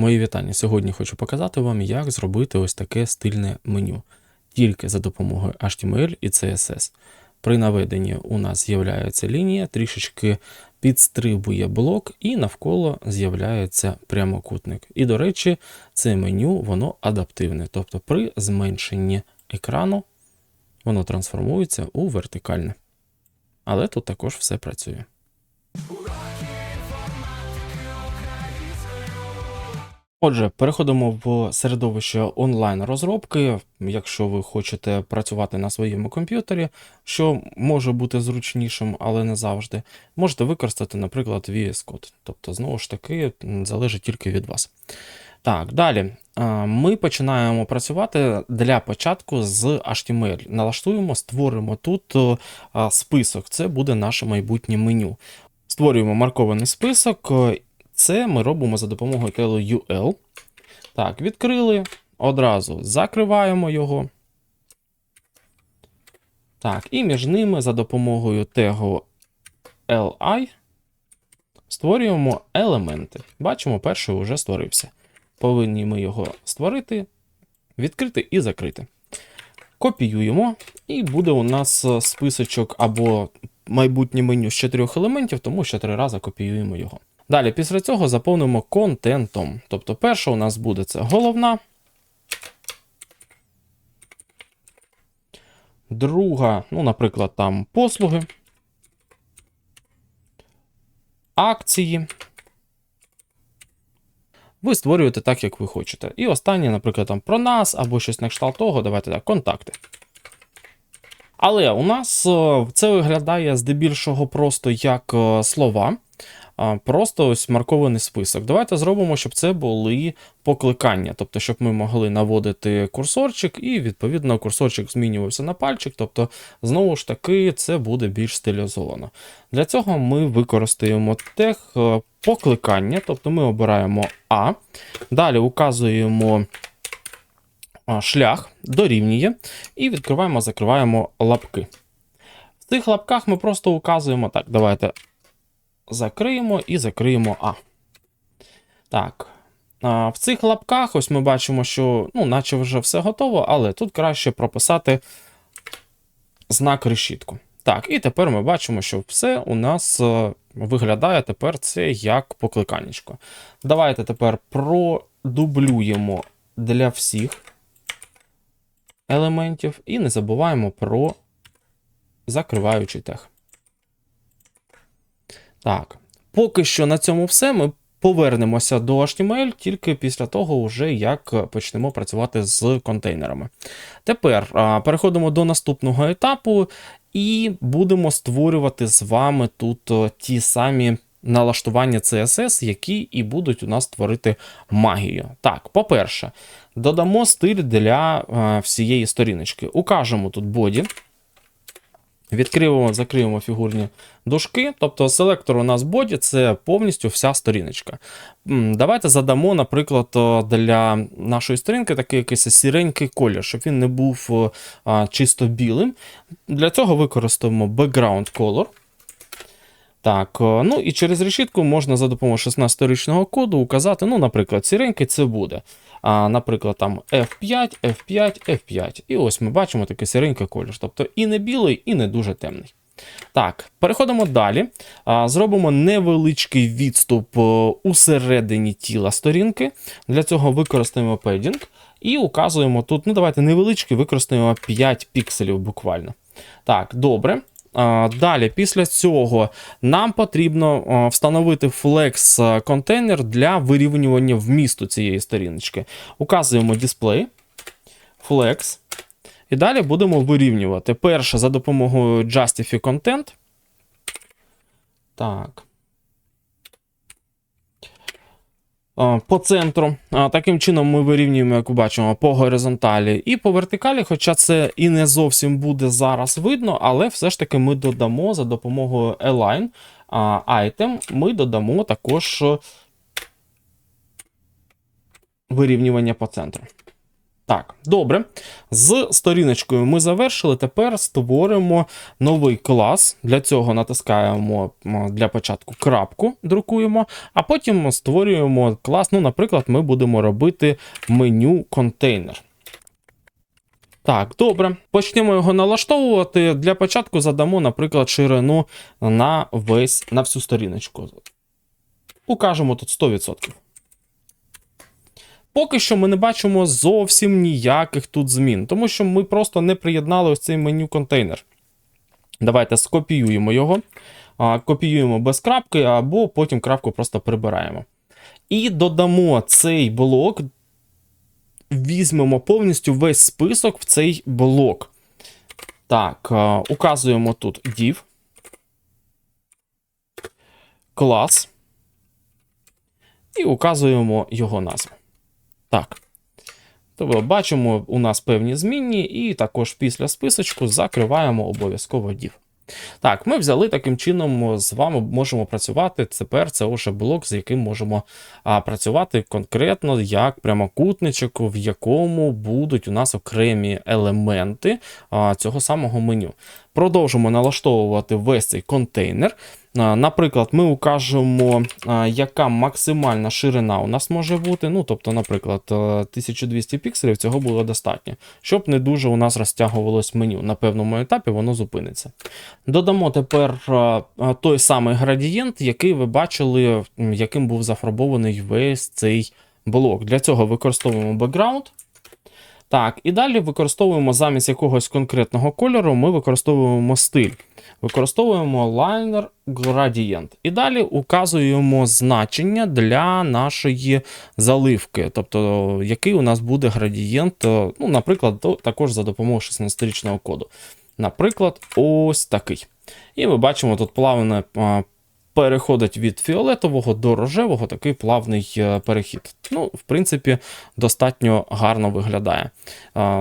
Мої вітання. Сьогодні хочу показати вам, як зробити ось таке стильне меню тільки за допомогою HTML і CSS. При наведенні у нас з'являється лінія, трішечки підстрибує блок, і навколо з'являється прямокутник. І, до речі, це меню воно адаптивне, тобто при зменшенні екрану воно трансформується у вертикальне. Але тут також все працює. Отже, переходимо в середовище онлайн-розробки. Якщо ви хочете працювати на своєму комп'ютері, що може бути зручнішим, але не завжди, можете використати, наприклад, VS Code. Тобто, знову ж таки, залежить тільки від вас. Так, далі ми починаємо працювати для початку з HTML. Налаштуємо, створимо тут список. Це буде наше майбутнє меню. Створюємо маркований список. Це ми робимо за допомогою телу UL. Так, відкрили. Одразу закриваємо його. Так, і між ними за допомогою тегу LI створюємо елементи. Бачимо, перший вже створився. Повинні ми його створити, відкрити і закрити. Копіюємо, і буде у нас списочок або майбутнє меню з чотирьох елементів, тому що три рази копіюємо його. Далі, після цього заповнимо контентом. Тобто, перша у нас буде це головна. Друга, ну, наприклад, там послуги, акції. Ви створюєте так, як ви хочете. І останнє, наприклад, там про нас або щось на кшталт того, давайте так, контакти. Але у нас е, це виглядає здебільшого просто як е, слова просто ось маркований список. Давайте зробимо, щоб це були покликання, тобто, щоб ми могли наводити курсорчик, і, відповідно, курсорчик змінювався на пальчик. Тобто, знову ж таки, це буде більш стилізовано. Для цього ми використаємо тег е, покликання, тобто ми обираємо А. Далі указуємо. Шлях дорівнює, і відкриваємо, закриваємо лапки. В цих лапках ми просто указуємо так. Давайте закриємо і закриємо А. Так. В цих лапках ось ми бачимо, що, ну, наче вже все готово, але тут краще прописати знак решітку. Так, і тепер ми бачимо, що все у нас е, виглядає тепер це як покликанечко. Давайте тепер продублюємо для всіх елементів і не забуваємо про закриваючий тег. Так, поки що на цьому все. Ми повернемося до HTML тільки після того, вже як почнемо працювати з контейнерами. Тепер переходимо до наступного етапу і будемо створювати з вами тут ті самі. Налаштування CSS, які і будуть у нас творити магію. Так, по-перше, додамо стиль для всієї сторіночки. Укажемо тут боді. Відкриємо, закриємо фігурні дужки. Тобто селектор у нас боді це повністю вся сторіночка. Давайте задамо, наприклад, для нашої сторінки такий якийсь сіренький колір, щоб він не був чисто білим. Для цього використаємо background color. Так, ну і через решітку можна за допомогою 16-річного коду указати, ну, наприклад, сіренький це буде. А, Наприклад, там F5, F5, F5. І ось ми бачимо такий сіренький колір. Тобто і не білий, і не дуже темний. Так, переходимо далі. А, Зробимо невеличкий відступ у середині тіла сторінки. Для цього використаємо педінг і указуємо тут, ну давайте невеличкий, використаємо 5 пікселів буквально. Так, добре. Далі, після цього нам потрібно встановити Flex контейнер для вирівнювання вмісту цієї сторіночки. Указуємо дисплей, Flex. І далі будемо вирівнювати. Перше за допомогою Justify Content. Так. По центру. Таким чином ми вирівнюємо, як ви бачимо, по горизонталі і по вертикалі, хоча це і не зовсім буде зараз видно, але все ж таки ми додамо за допомогою Align Item, ми додамо також вирівнювання по центру. Так, добре. З сторіночкою ми завершили. Тепер створимо новий клас. Для цього натискаємо для початку крапку, друкуємо, а потім створюємо клас. Ну, наприклад, ми будемо робити меню контейнер. Так, добре. Почнемо його налаштовувати. Для початку задамо, наприклад, ширину на весь на всю сторіночку. Укажемо тут 100%. Поки що ми не бачимо зовсім ніяких тут змін, тому що ми просто не приєднали ось цей меню контейнер. Давайте скопіюємо його, копіюємо без крапки, або потім крапку просто прибираємо. І додамо цей блок, візьмемо повністю весь список в цей блок. Так, указуємо тут div, клас, і указуємо його назву. Так. Тобто бачимо, у нас певні змінні, і також після списочку закриваємо обов'язково div. Так, ми взяли таким чином, з вами можемо працювати. Тепер це вже блок, з яким можемо а, працювати конкретно як прямокутничок, в якому будуть у нас окремі елементи а, цього самого меню. Продовжимо налаштовувати весь цей контейнер. Наприклад, ми укажемо, яка максимальна ширина у нас може бути. Ну, тобто, наприклад, е, 1200 пікселів цього було достатньо, щоб не дуже у нас розтягувалось меню. На певному етапі воно зупиниться. Додамо тепер а, а, той самий градієнт, який ви бачили, яким був зафарбований весь цей блок. Для цього використовуємо background. Так, і далі використовуємо замість якогось конкретного кольору, ми використовуємо стиль. Використовуємо liner gradient. І далі указуємо значення для нашої заливки, тобто який у нас буде градієнт, е, ну, наприклад, також за допомогою 16-річного коду. Наприклад, ось такий. І ми бачимо тут плавне а, переходить від фіолетового до рожевого, такий плавний е, перехід. Ну, в принципі, достатньо гарно виглядає.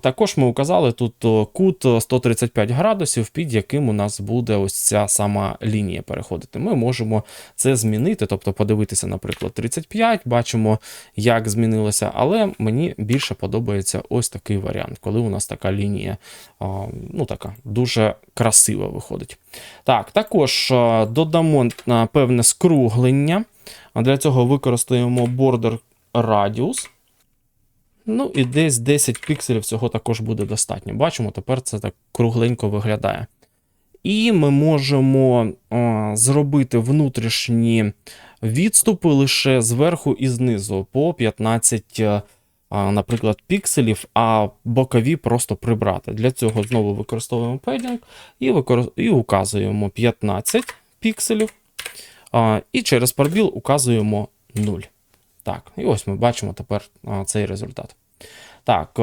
Також ми указали тут кут е, 135 градусів, під яким у нас буде ось ця сама лінія переходити. Ми можемо це змінити, тобто подивитися, наприклад, 35, бачимо, як змінилося, але мені більше подобається ось такий варіант, коли у нас така лінія, ну така дуже красива виходить. Так, також е, додамо певне скруглення. Для цього використаємо border radius. Ну і десь 10 пікселів цього також буде достатньо. Бачимо, тепер це так кругленько виглядає. І ми можемо е, зробити внутрішні відступи лише зверху і знизу по 15, е, а, наприклад, пікселів, а бокові просто прибрати. Для цього знову використовуємо педінг і, викор... і указуємо 15 пікселів. І через пробіл указуємо 0. Так, і ось ми бачимо тепер цей результат. Так,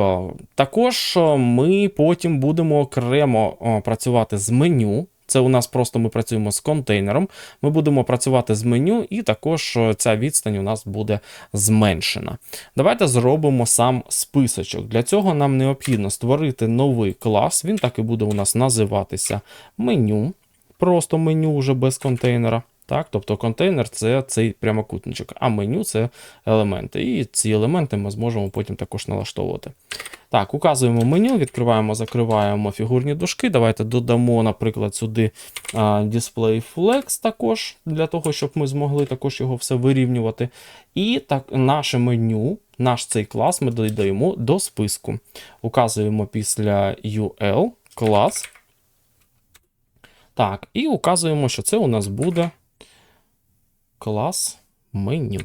також ми потім будемо окремо працювати з меню. Це у нас просто ми працюємо з контейнером. Ми будемо працювати з меню, і також ця відстань у нас буде зменшена. Давайте зробимо сам списочок. Для цього нам необхідно створити новий клас. Він так і буде у нас називатися меню. Просто меню вже без контейнера. Так, тобто контейнер це цей прямокутничок, а меню це елементи. І ці елементи ми зможемо потім також налаштовувати. Так, указуємо меню, відкриваємо, закриваємо фігурні дужки. Давайте додамо, наприклад, сюди Display Flex також, для того, щоб ми змогли також його все вирівнювати. І так, наше меню, наш цей клас ми додаємо до списку. Указуємо після UL клас. Так, і указуємо, що це у нас буде клас меню.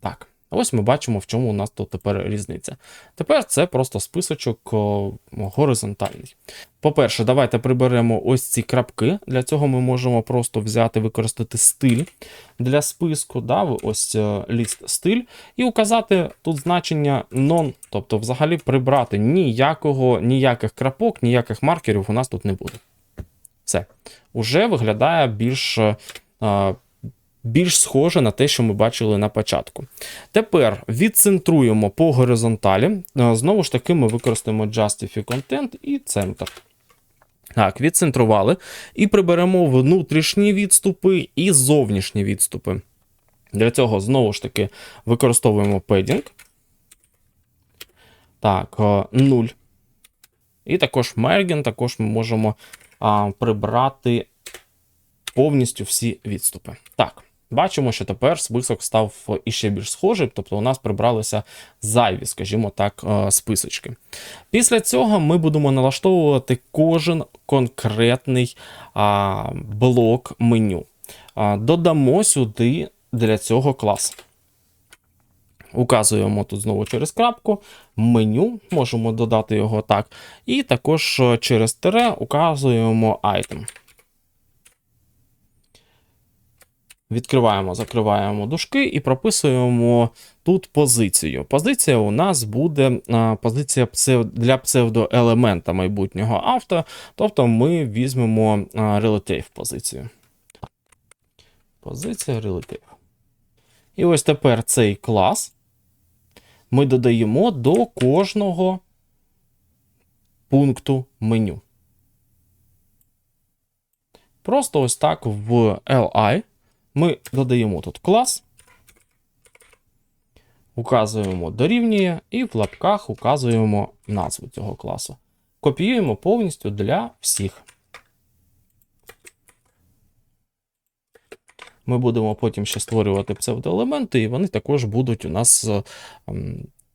Так, ось ми бачимо, в чому у нас тут тепер різниця. Тепер це просто списочок горизонтальний. По-перше, давайте приберемо ось ці крапки. Для цього ми можемо просто взяти, використати стиль для списку, да, ось е, ліст стиль, і указати тут значення non, тобто взагалі прибрати ніякого, ніяких крапок, ніяких маркерів у нас тут не буде. Все. Уже виглядає більш. е, більш схоже на те, що ми бачили на початку. Тепер відцентруємо по горизонталі. Е, Знову ж таки, ми використаємо Justify Content і центр. Так, відцентрували. І приберемо внутрішні відступи і зовнішні відступи. Для цього, знову ж таки, використовуємо padding. Так, е, 0. І також Mergen, також ми можемо а, прибрати повністю всі відступи. Так, бачимо, що тепер список став іще більш схожий, тобто у нас прибралися зайві, скажімо так, е, списочки. Після цього ми будемо налаштовувати кожен конкретний блок меню. Додамо сюди для цього клас. Указуємо тут знову через крапку, меню, можемо додати його так. І також е, через тире указуємо item. Відкриваємо, закриваємо дужки і прописуємо тут позицію. Позиція у нас буде позиція для псевдоелемента майбутнього авто, тобто ми візьмемо relative позицію. Позиція relative. І ось тепер цей клас ми додаємо до кожного пункту меню. Просто ось так в LI ми додаємо тут клас, указуємо дорівнює і в лапках указуємо назву цього класу. Копіюємо повністю для всіх. Ми будемо потім ще створювати псевдоелементи, і вони також будуть у нас е,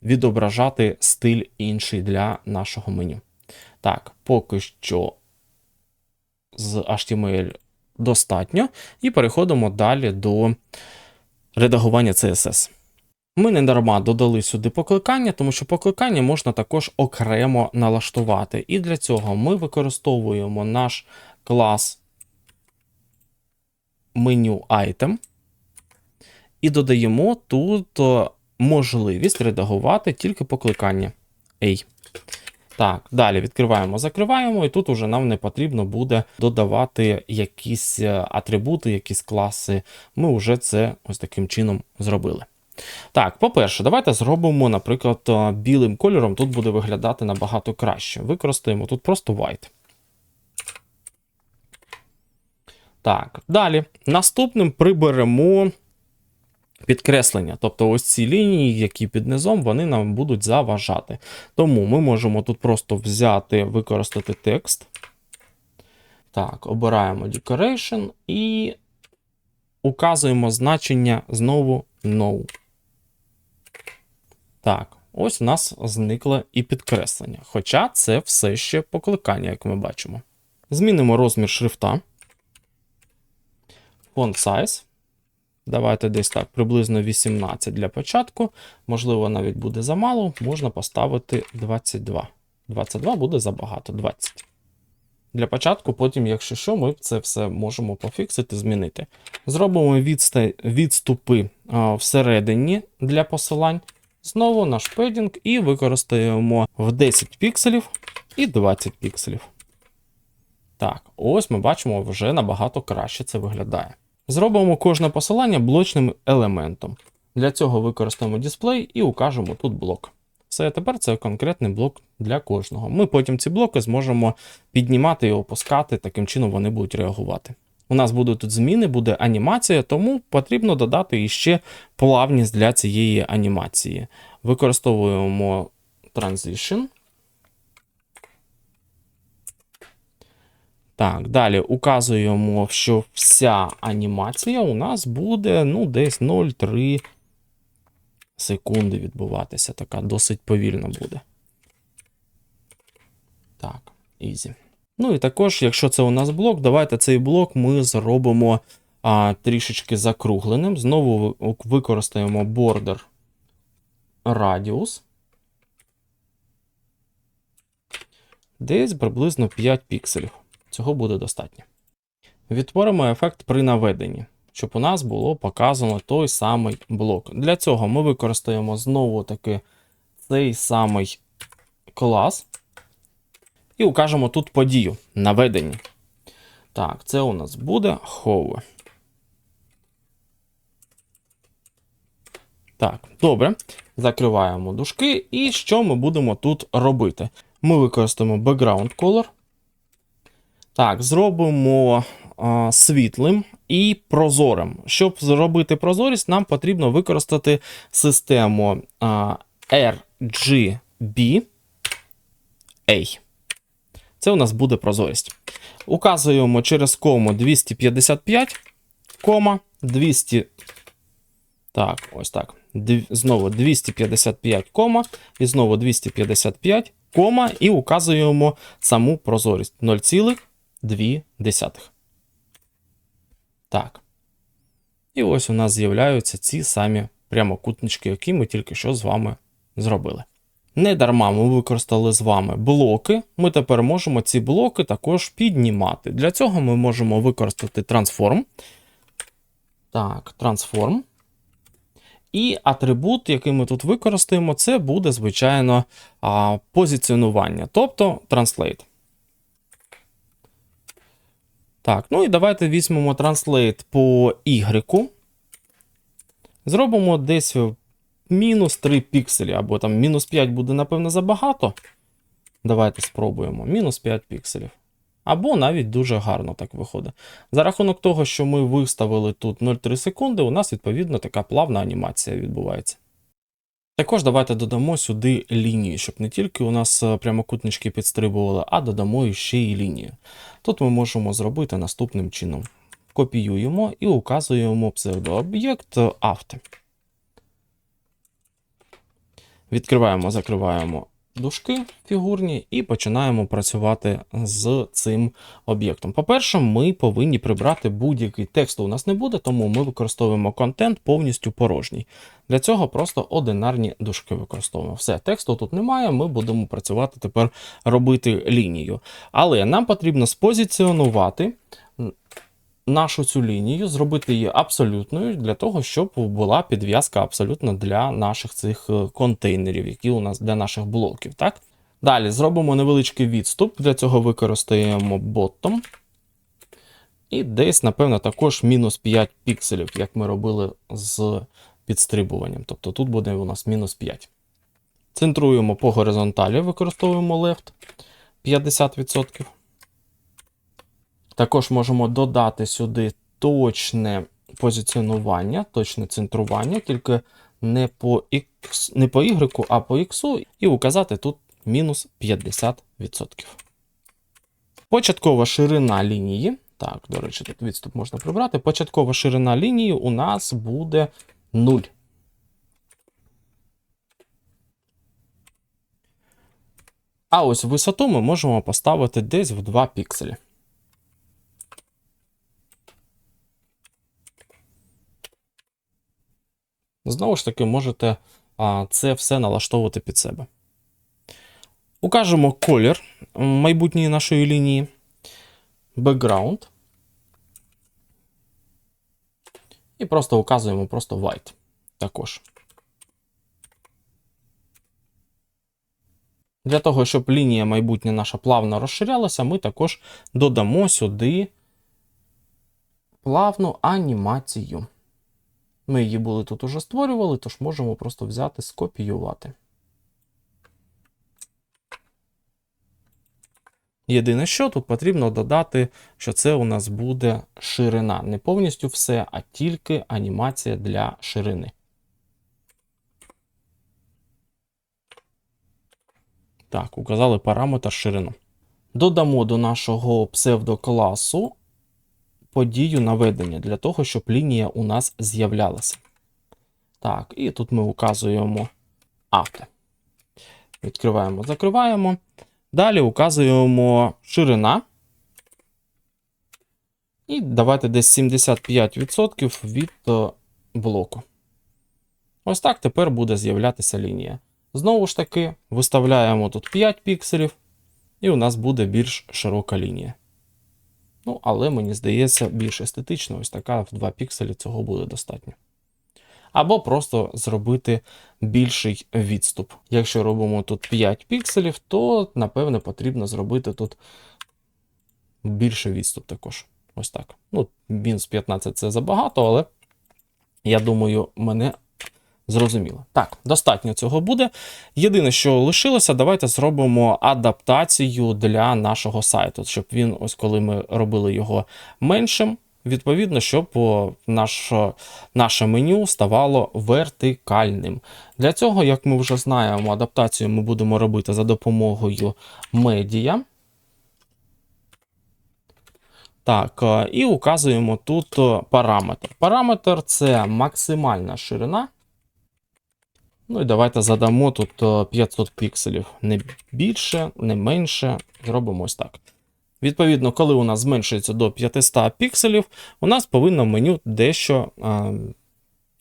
відображати стиль інший для нашого меню. Так, поки що з HTML достатньо, і переходимо далі до редагування CSS. Ми не дарма додали сюди покликання, тому що покликання можна також окремо налаштувати. І для цього ми використовуємо наш клас меню Item і додаємо тут можливість редагувати тільки покликання A. Так, далі відкриваємо, закриваємо, і тут уже нам не потрібно буде додавати якісь е, атрибути, якісь класи. Ми вже це ось таким чином зробили. Так, по-перше, давайте зробимо, наприклад, е, білим кольором. Тут буде виглядати набагато краще. Використаємо тут просто white. Так, далі. Наступним приберемо підкреслення. Тобто ось ці лінії, які під низом, вони нам будуть заважати. Тому ми можемо тут просто взяти, використати текст. Так, обираємо Decoration і указуємо значення знову No. Так, ось у нас зникло і підкреслення. Хоча це все ще покликання, як ми бачимо. Змінимо розмір шрифта. Font size. Давайте десь так, приблизно 18 для початку. Можливо, навіть буде замало, можна поставити 22. 22 буде забагато, 20. Для початку, потім, якщо що, ми це все можемо пофіксити, змінити. Зробимо відступи всередині для посилань. Знову наш педінг і використаємо в 10 пікселів і 20 пікселів. Так, ось ми бачимо, вже набагато краще це виглядає. Зробимо кожне посилання блочним елементом. Для цього використаємо дисплей і укажемо тут блок. Все, тепер це конкретний блок для кожного. Ми потім ці блоки зможемо піднімати і опускати, таким чином вони будуть реагувати. У нас будуть тут зміни, буде анімація, тому потрібно додати іще плавність для цієї анімації. Використовуємо Transition. Так, далі указуємо, що вся анімація у нас буде ну, десь 0,3 секунди відбуватися. Така досить повільно буде. Так, ізі. Ну і також, якщо це у нас блок, давайте цей блок ми зробимо а, трішечки закругленим. Знову використаємо border radius. Десь приблизно 5 пікселів. Цього буде достатньо. Відтворимо ефект при наведенні, щоб у нас було показано той самий блок. Для цього ми використаємо знову таки цей самий клас і укажемо тут подію наведення. Так, це у нас буде hover. Так, добре. Закриваємо дужки. І що ми будемо тут робити? Ми використаємо background color. Так, зробимо а, світлим і прозорим. Щоб зробити прозорість, нам потрібно використати систему а, RGB A. Це у нас буде прозорість. Указуємо через кому 255, кома 200. Так, ось так. Знову 255, кома, і знову 255, кома, і указуємо саму прозорість 0,2. Так. І ось у нас з'являються ці самі прямокутнички, які ми тільки що з вами зробили. Не дарма ми використали з вами блоки. Ми тепер можемо ці блоки також піднімати. Для цього ми можемо використати трансформ. Так, трансформ. І атрибут, який ми тут використаємо, це буде, звичайно, позиціонування, тобто translate. Так, ну і давайте візьмемо translate по Y. Зробимо десь мінус 3 пікселі, або там мінус 5 буде, напевно, забагато. Давайте спробуємо. Мінус 5 пікселів. Або навіть дуже гарно так виходить. За рахунок того, що ми виставили тут 0,3 секунди, у нас відповідно така плавна анімація відбувається. Також давайте додамо сюди лінії, щоб не тільки у нас е, прямокутнички підстрибували, а додамо ще й лінії. Тут ми можемо зробити наступним чином: копіюємо і указуємо псевдооб'єкт авто. Відкриваємо, закриваємо дужки фігурні і починаємо працювати з цим об'єктом. По-перше, ми повинні прибрати будь-який текст. У нас не буде, тому ми використовуємо контент повністю порожній. Для цього просто одинарні дужки використовуємо. Все, тексту тут немає, ми будемо працювати тепер робити лінію. Але нам потрібно спозиціонувати нашу цю лінію, зробити її абсолютною для того, щоб була підв'язка абсолютно для наших цих е, контейнерів, які у нас для наших блоків. Так? Далі зробимо невеличкий відступ. Для цього використаємо bottom. І десь, напевно, також мінус 5 пікселів, як ми робили з підстрибуванням. Тобто тут буде у нас мінус 5. Центруємо по горизонталі, використовуємо left 50%. Також можемо додати сюди точне позиціонування, точне центрування, тільки не по X, не по Y, а по X, і указати тут мінус 50%. Початкова ширина лінії. Так, до речі, тут відступ можна прибрати. Початкова ширина лінії у нас буде 0. А ось висоту ми можемо поставити десь в 2 пікселі. Знову ж таки, можете це все налаштовувати під себе. Укажемо колір майбутньої нашої лінії, background. І просто указуємо просто white також. Для того, щоб лінія майбутня наша плавно розширялася, ми також додамо сюди плавну анімацію. Ми її були тут уже створювали, тож можемо просто взяти, скопіювати. Єдине, що тут потрібно додати, що це у нас буде ширина. Не повністю все, а тільки анімація для ширини. Так, указали параметр ширину. Додамо до нашого псевдокласу подію наведення для того, щоб лінія у нас з'являлася. Так, і тут ми указуємо авто. Відкриваємо, закриваємо. Далі указуємо ширина. І давайте десь 75% від е, блоку. Ось так тепер буде з'являтися лінія. Знову ж таки, виставляємо тут 5 пікселів, і у нас буде більш широка лінія. Ну, але мені здається, більш естетично, ось така в 2 пікселі цього буде достатньо. Або просто зробити більший відступ. Якщо робимо тут 5 пікселів, то, напевне, потрібно зробити тут більший відступ також. Ось так. Ну, мінус 15 це забагато, але я думаю, мене зрозуміло. Так, достатньо цього буде. Єдине, що лишилося, давайте зробимо адаптацію для нашого сайту, щоб він, ось коли ми робили його меншим, відповідно, щоб наш, наше меню ставало вертикальним. Для цього, як ми вже знаємо, адаптацію ми будемо робити за допомогою медіа. Так, е, і указуємо тут е, параметр. Параметр це максимальна ширина. Ну і давайте задамо тут е, 500 пікселів. Не більше, не менше. Зробимо ось так. Відповідно, коли у нас зменшується до 500 пікселів, у нас повинно меню дещо е,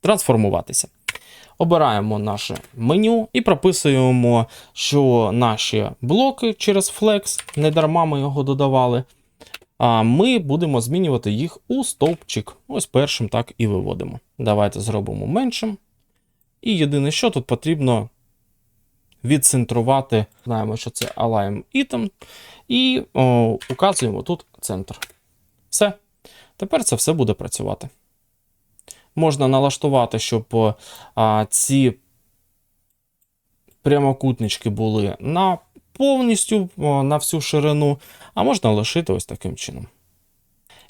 трансформуватися. Обираємо наше меню і прописуємо, що наші блоки через Flex, не дарма ми його додавали. А ми будемо змінювати їх у стовпчик. Ось першим так і виводимо. Давайте зробимо меншим. І єдине, що тут потрібно відцентрувати. Знаємо, що це Align Item. І о, указуємо тут центр. Все. Тепер це все буде працювати. Можна налаштувати, щоб а, ці прямокутнички були на повністю на всю ширину, а можна лишити ось таким чином.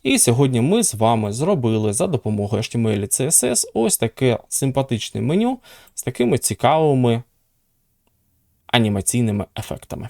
І сьогодні ми з вами зробили за допомогою HTML CSS ось таке симпатичне меню з такими цікавими анімаційними ефектами.